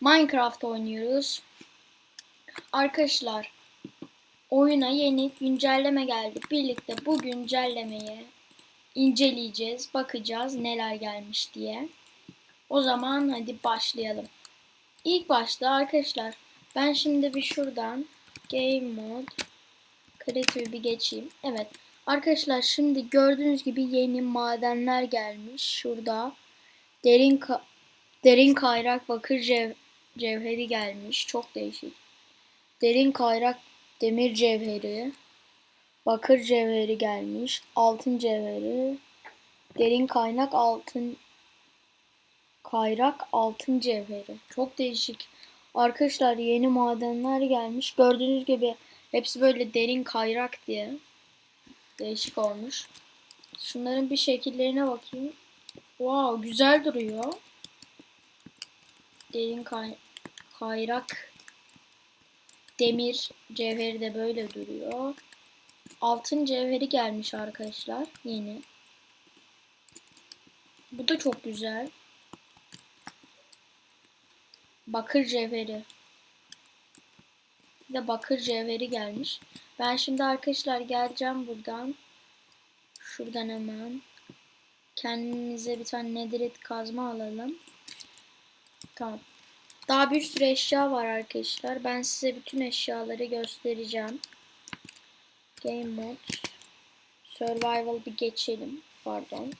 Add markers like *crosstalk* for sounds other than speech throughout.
Minecraft oynuyoruz. Arkadaşlar oyuna yeni güncelleme geldi. Birlikte bu güncellemeyi inceleyeceğiz. Bakacağız neler gelmiş diye. O zaman hadi başlayalım. İlk başta arkadaşlar ben şimdi bir şuradan Game Mode Creative bir geçeyim. Evet. Arkadaşlar şimdi gördüğünüz gibi yeni madenler gelmiş. Şurada derin ka- derin kayrak bakır cev- cevheri gelmiş. Çok değişik. Derin kayrak demir cevheri, bakır cevheri gelmiş. Altın cevheri, derin kaynak altın kayrak altın cevheri. Çok değişik. Arkadaşlar yeni madenler gelmiş. Gördüğünüz gibi hepsi böyle derin kayrak diye. Değişik olmuş. Şunların bir şekillerine bakayım. Wow, güzel duruyor. Derin kay kayrak demir cevheri de böyle duruyor. Altın cevheri gelmiş arkadaşlar yeni. Bu da çok güzel. Bakır cevheri. Bir de bakır cevheri gelmiş. Ben şimdi arkadaşlar geleceğim buradan. Şuradan hemen. Kendimize bir tane nediret kazma alalım. Tamam. Daha bir sürü eşya var arkadaşlar. Ben size bütün eşyaları göstereceğim. Game mode. Survival bir geçelim. Pardon.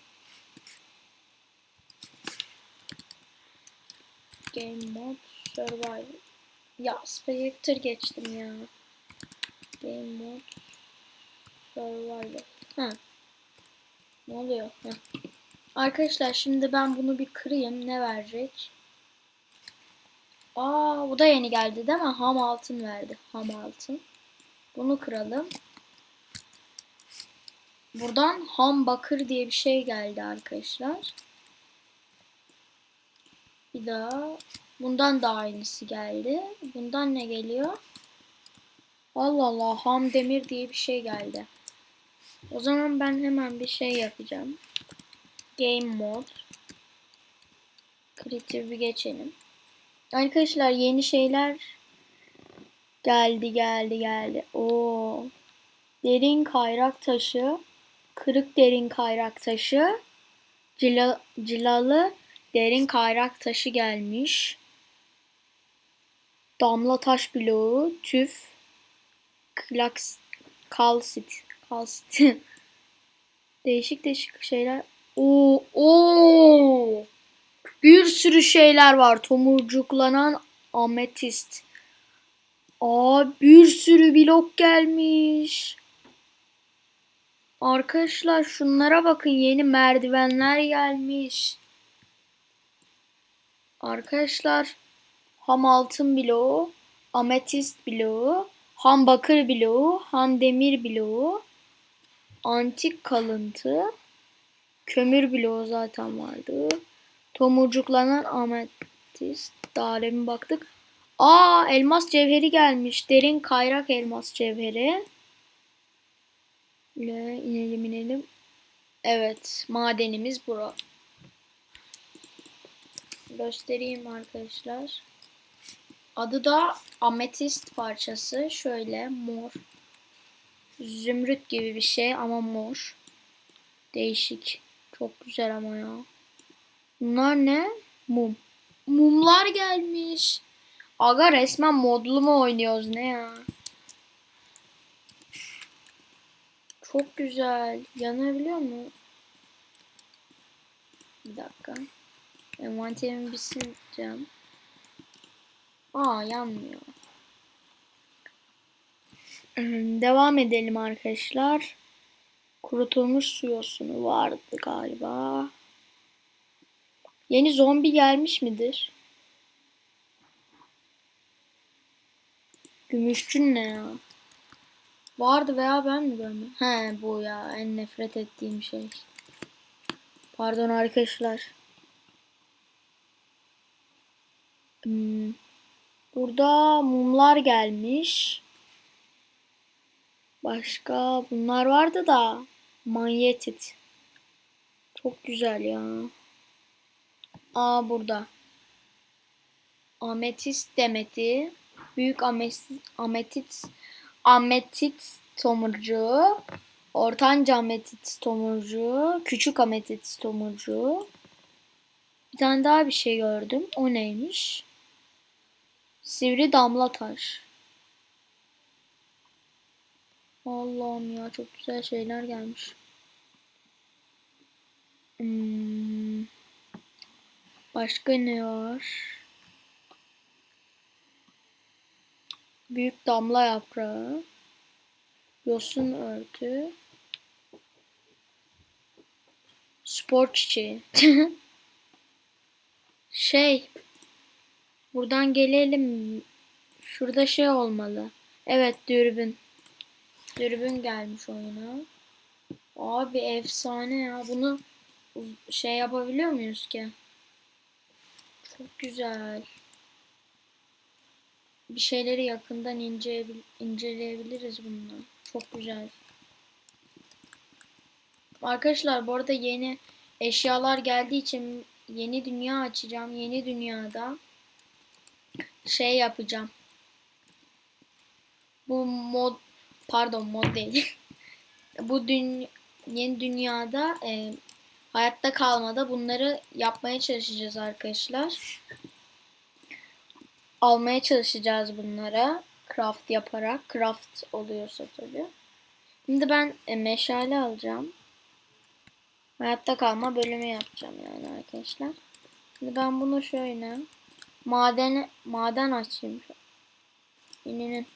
Game mode. Survival. Ya Spectre geçtim ya. Game mode. Survival. Ha. Ne oluyor? Ha. Arkadaşlar şimdi ben bunu bir kırayım. Ne verecek? Aa bu da yeni geldi değil mi? Ham altın verdi. Ham altın. Bunu kıralım. Buradan ham bakır diye bir şey geldi arkadaşlar. Bir daha bundan da aynısı geldi. Bundan ne geliyor? Allah Allah ham demir diye bir şey geldi. O zaman ben hemen bir şey yapacağım. Game mode. Creative bir geçelim. Arkadaşlar yeni şeyler geldi geldi geldi. Oo. Derin kayrak taşı, kırık derin kayrak taşı, cila, cilalı derin kayrak taşı gelmiş. Damla taş bloğu, tüf, klaks, kalsit, kalsit. *laughs* değişik değişik şeyler. Oo, oo. Bir sürü şeyler var. Tomurcuklanan ametist. Aa bir sürü blok gelmiş. Arkadaşlar şunlara bakın yeni merdivenler gelmiş. Arkadaşlar ham altın bloğu, ametist bloğu, ham bakır bloğu, ham demir bloğu, antik kalıntı, kömür bloğu zaten vardı. Tomurcuklanan ametist. Daha baktık. Aa elmas cevheri gelmiş. Derin kayrak elmas cevheri. Le inelim inelim. Evet madenimiz bura. Göstereyim arkadaşlar. Adı da ametist parçası. Şöyle mor. Zümrüt gibi bir şey ama mor. Değişik. Çok güzel ama ya. Bunlar ne? Mum. Mumlar gelmiş. Aga resmen modlu mu oynuyoruz ne ya? Çok güzel. Yanabiliyor mu? Bir dakika. Envanterimi bir sileceğim. Aa yanmıyor. Hmm, Devam edelim arkadaşlar. Kurutulmuş su yosunu vardı galiba. Yeni zombi gelmiş midir? Gümüşçün ne ya? Vardı veya ben mi görmedim? He bu ya en nefret ettiğim şey. Pardon arkadaşlar. Hmm. Burada mumlar gelmiş. Başka bunlar vardı da manyetit. Çok güzel ya. Aa burada. ametist demeti, büyük ametist, ametist, ametist tomurcuğu, ortanca ametist tomurcuğu, küçük ametist tomurcuğu. Bir tane daha bir şey gördüm. O neymiş? Sivri damla taş. Allah'ım ya çok güzel şeyler gelmiş. Hmm. Başka ne var? Büyük damla yaprağı. Yosun örtü. Spor çiçeği. *laughs* şey. Buradan gelelim. Şurada şey olmalı. Evet dürbün. Dürbün gelmiş oyuna. Abi efsane ya. Bunu şey yapabiliyor muyuz ki? Çok güzel. Bir şeyleri yakından inceleyebil inceleyebiliriz bununla. Çok güzel. Arkadaşlar bu arada yeni eşyalar geldiği için yeni dünya açacağım. Yeni dünyada şey yapacağım. Bu mod pardon mod değil. *laughs* bu dün yeni dünyada e, hayatta kalmada bunları yapmaya çalışacağız arkadaşlar. Almaya çalışacağız bunlara. Craft yaparak. Craft oluyorsa tabii. Şimdi ben e, meşale alacağım. Hayatta kalma bölümü yapacağım yani arkadaşlar. Şimdi ben bunu şöyle maden maden açayım. İninin.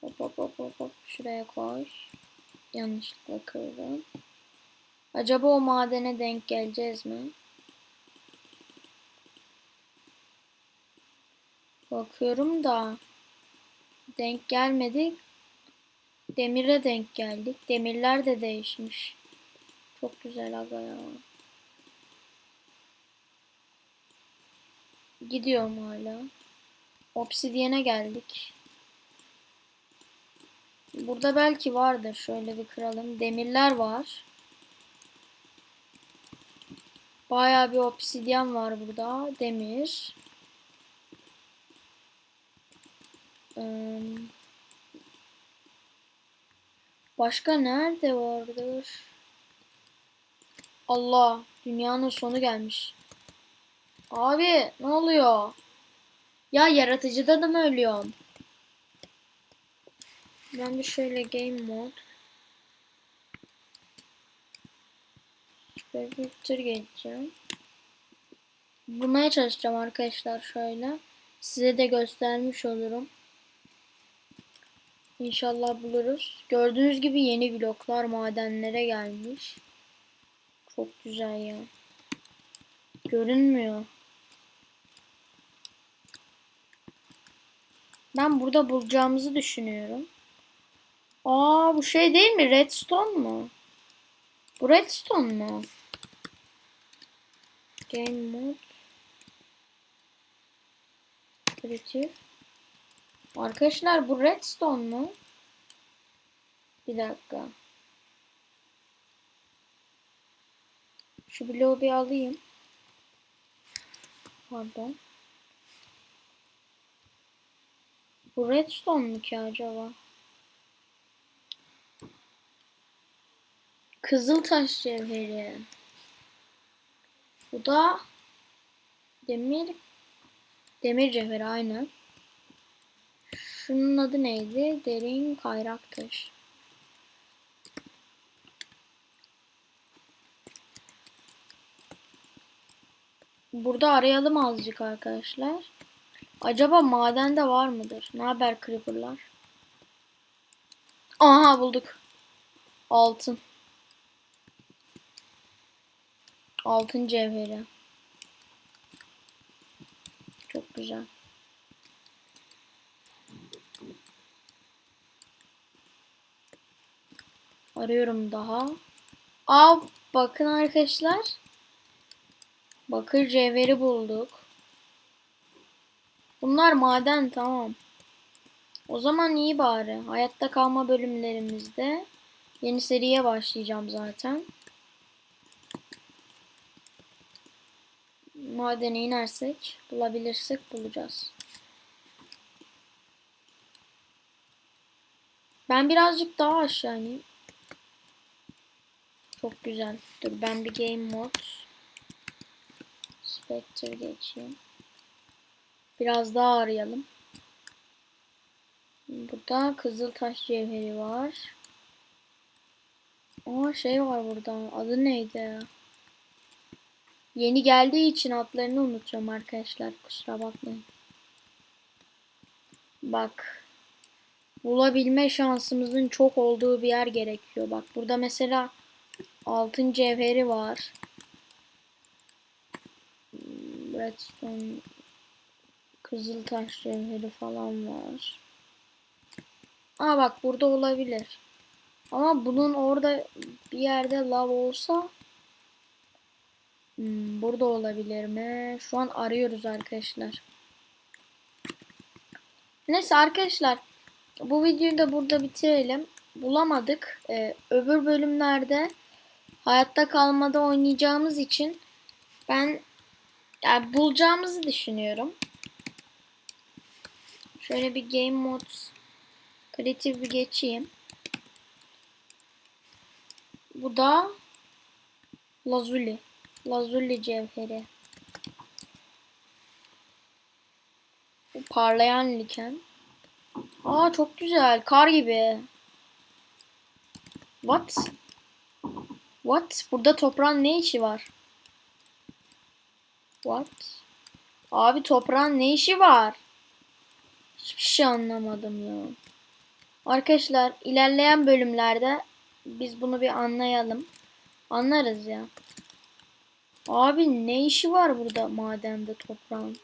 Hop hop hop hop şuraya koy. Yanlışlıkla kırdım. Acaba o madene denk geleceğiz mi? Bakıyorum da denk gelmedik. Demire denk geldik. Demirler de değişmiş. Çok güzel aga ya. Gidiyorum hala. Obsidiyene geldik. Burada belki vardır. Şöyle bir kıralım. Demirler var. Bayağı bir obsidyen var burada. Demir. Başka nerede vardır? Allah. Dünyanın sonu gelmiş. Abi ne oluyor? Ya yaratıcıda da mı ölüyorum? Ben bir şöyle game mod. Şöyle bir tır geçeceğim. Bulmaya çalışacağım arkadaşlar şöyle. Size de göstermiş olurum. İnşallah buluruz. Gördüğünüz gibi yeni bloklar madenlere gelmiş. Çok güzel ya. Görünmüyor. Ben burada bulacağımızı düşünüyorum. Aa bu şey değil mi? Redstone mu? Bu redstone mu? Game mode. Creative. Arkadaşlar bu redstone mu? Bir dakika. Şu bloğu bir alayım. Pardon. Bu redstone mu ki acaba? Kızıltaş cevheri. Bu da demir demir cevheri aynı. Şunun adı neydi? Derin kayrak taş. Burada arayalım azıcık arkadaşlar. Acaba madende var mıdır? Ne haber creeper'lar? Aha bulduk. Altın. Altın cevheri. Çok güzel. Arıyorum daha. Aa bakın arkadaşlar. Bakır cevheri bulduk. Bunlar maden tamam. O zaman iyi bari. Hayatta kalma bölümlerimizde yeni seriye başlayacağım zaten. Madene inersek bulabilirsek bulacağız. Ben birazcık daha aşağı ineyim. Çok güzel. Dur ben bir game mod Spectre geçeyim. Biraz daha arayalım. Burada Kızıltaş cevheri var. Aa şey var burada. Adı neydi? Yeni geldiği için adlarını unutuyorum arkadaşlar. Kusura bakmayın. Bak. Bulabilme şansımızın çok olduğu bir yer gerekiyor. Bak burada mesela altın cevheri var. Redstone Kızıltaş cevheri falan var. Aa bak burada olabilir. Ama bunun orada bir yerde lav olsa hmm, burada olabilir mi? Şu an arıyoruz arkadaşlar. Neyse arkadaşlar bu videoyu da burada bitirelim. Bulamadık. Ee, öbür bölümlerde hayatta kalmada oynayacağımız için ben yani bulacağımızı düşünüyorum. Şöyle bir game mod kreatif bir geçeyim. Bu da lazuli. Lazuli cevheri. Parlayan liken. Aa çok güzel. Kar gibi. What? What? Burada toprağın ne işi var? What? Abi toprağın ne işi var? Hiçbir şey anlamadım ya. Arkadaşlar ilerleyen bölümlerde biz bunu bir anlayalım. Anlarız ya. Abi ne işi var burada madende toprağın?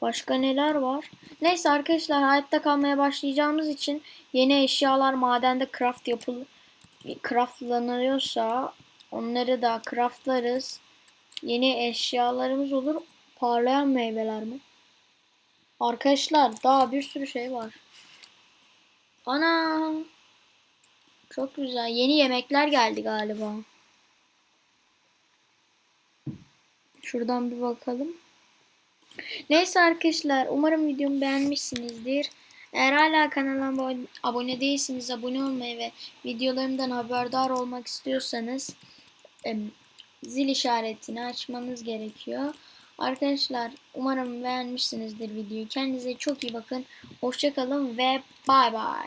Başka neler var? Neyse arkadaşlar hayatta kalmaya başlayacağımız için yeni eşyalar madende craft yapıl craftlanıyorsa onları da craftlarız. Yeni eşyalarımız olur. Parlayan meyveler mi? Arkadaşlar daha bir sürü şey var. Ana! Çok güzel. Yeni yemekler geldi galiba. Şuradan bir bakalım. Neyse arkadaşlar umarım videomu beğenmişsinizdir. Eğer hala kanalıma abone değilseniz abone olmayı ve videolarımdan haberdar olmak istiyorsanız zil işaretini açmanız gerekiyor. Arkadaşlar umarım beğenmişsinizdir videoyu. Kendinize çok iyi bakın. Hoşçakalın ve bay bay.